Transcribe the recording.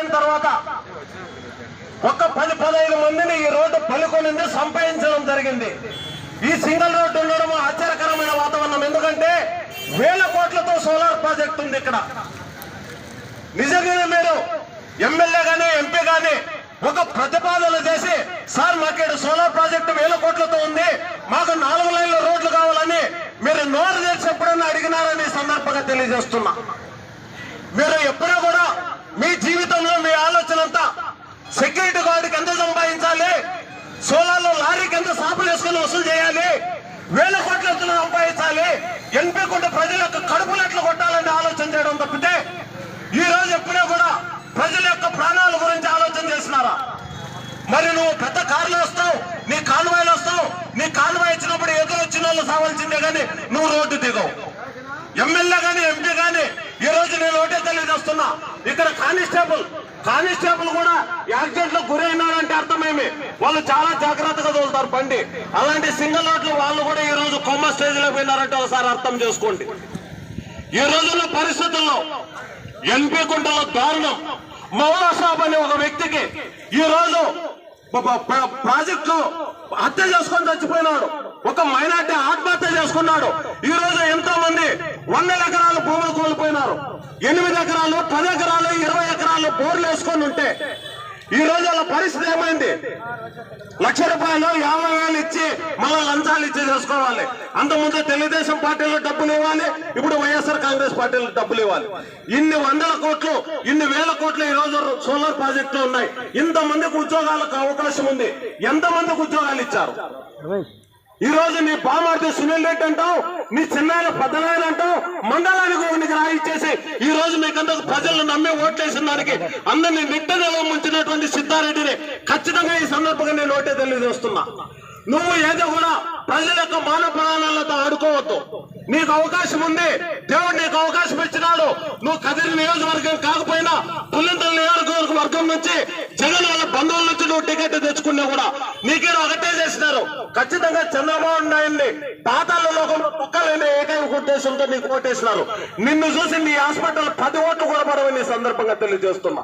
అయిన తర్వాత ఒక పది పదహైదు మందిని ఈ రోడ్డు పలుకొనింది సంపాదించడం జరిగింది. ఈ సింగిల్ రోడ్డు ఉండడం ఆశ్చర్యకరమైన వాతావరణం. ఎందుకంటే వేల కోట్లతో సోలార్ ప్రాజెక్ట్ ఉంది ఇక్కడ. నిజంగానే మీరు ఎమ్మెల్యే గానీ ఎంపీ గానీ ఒక ప్రతిపాదన చేసి సార్ మాకేడు సోలార్ ప్రాజెక్టు వేల కోట్లతో ఉంది మాకు నాలుగు లైన్ల రోడ్లు కావాలని మీరు నోరు చేసి ఎప్పుడన్నా అడిగినారని సందర్భంగా తెలియజేస్తున్నా. మీరు ఎప్పుడూ కూడా మీ జీవితంలో మీ ఆలోచన అంతా సెక్యూరిటీ గార్డుకి ఎంత సంపాదించాలి సోలార్లో లారీకి ఎంత సాపులు వేసుకుని వసూలు చేయాలి. వేల కోట్ల ఎత్తున సంపాదించాలి. ఎన్పీ కుంటే ప్రజల యొక్క కడుపులు ఎట్లా కొట్టాలని ఆలోచన చేయడం తప్పితే ఈ రోజు ఎప్పుడూ కూడా ప్రజల యొక్క ప్రాణాల గురించి ఆలోచన చేసినారా మరి నువ్వు పెద్ద కార్లు వస్తావు నీ కాలువాయిలు వస్తావు నీ కాన్వాయ్ ఇచ్చినప్పుడు ఎదురు వచ్చిన వాళ్ళు సావాల్సిందే కానీ నువ్వు రోడ్డు దిగవు. ఎమ్మెల్యే కానీ ఎంపీ కానీ ఈ రోజు నేను ఒకటే తెలియజేస్తున్నా ఇక్కడ కానిస్టేబుల్ కానిస్టేబుల్ కూడా యాక్సిడెంట్లో గురైనారంటే అర్థమేమి? వాళ్ళు చాలా జాగ్రత్తగా తోలుతారు బండి. అలాంటి సింగిల్ రోడ్లు వాళ్ళు కూడా ఈ రోజు కొమ్మ స్టేజ్లో పోయినారంటే ఒకసారి అర్థం చేసుకోండి. ఈ రోజుల్లో పరిస్థితుల్లో ఎన్పీ కుంటలో దారుణం. మౌలా సాబ్ అనే ఒక వ్యక్తికి ఈ రోజు ప- ప్రాజెక్టు హత్య చేసుకొని చచ్చిపోయినాడు. ఒక మైనార్టీ ఆత్మహత్య చేసుకున్నాడు. ఈ రోజు ఎంతో మంది వందల ఎకరాలు ఉంటే ఈ రోజు వాళ్ళ పరిస్థితి ఏమైంది? లక్ష రూపాయలు యాభై వేలు ఇచ్చి మళ్ళా లంచాలు ఇచ్చి చేసుకోవాలి. అంతకుముందు తెలుగుదేశం పార్టీలో డబ్బులు ఇవ్వాలి ఇప్పుడు వైఎస్ఆర్ కాంగ్రెస్ పార్టీలో డబ్బులు ఇవ్వాలి. ఇన్ని వందల కోట్లు ఇన్ని వేల కోట్లు ఈ రోజు సోలార్ ప్రాజెక్టులు ఉన్నాయి. ఇంత మందికి ఉద్యోగాలకు అవకాశం ఉంది. ఎంతమందికి ఉద్యోగాలు ఇచ్చారు? ఈ రోజు నీ బామార్తి సునీల్ రెడ్డి అంటావు నీ చిన్నాయన పెద్దనాయన అంటావు. మండలానికి ఒకరికి రాయిచ్చేసి ఈ రోజు మీకందరూ ప్రజలను నమ్మి ఓట్లేసిన దానికి అందరినీ నిట్టనలో ముంచినటువంటి సిద్ధారెడ్డిని ఖచ్చితంగా ఈ సందర్భంగా నేను ఓటే తెలియజేస్తున్నా. నువ్వు ఏదో కూడా ప్రజల యొక్క మాన ప్రాణాలతో ఆడుకోవద్దు. నీకు అవకాశం ఉంది. దేవుడు నీకు అవకాశం ఇచ్చినాడు. నువ్వు కదిరి నియోజకవర్గం కాకపోయినా పుల్లింతల నియోజకవర్గ వర్గం నుంచి జగన్ వాళ్ళ బంధువుల నుంచి నువ్వు టికెట్ తెచ్చుకున్నా కూడా మీకేదో ఒకటే చేసినారు. ఖచ్చితంగా చంద్రబాబు నాయుడిని పాతాల లోకంలో పక్కలేని ఏకైక ఉద్దేశంతో నీకు ఓటేసినారు. నిన్ను చూసి నీ హాస్పిటల్ పది ఓట్లు కూడా పడవని సందర్భంగా తెలియజేస్తున్నా.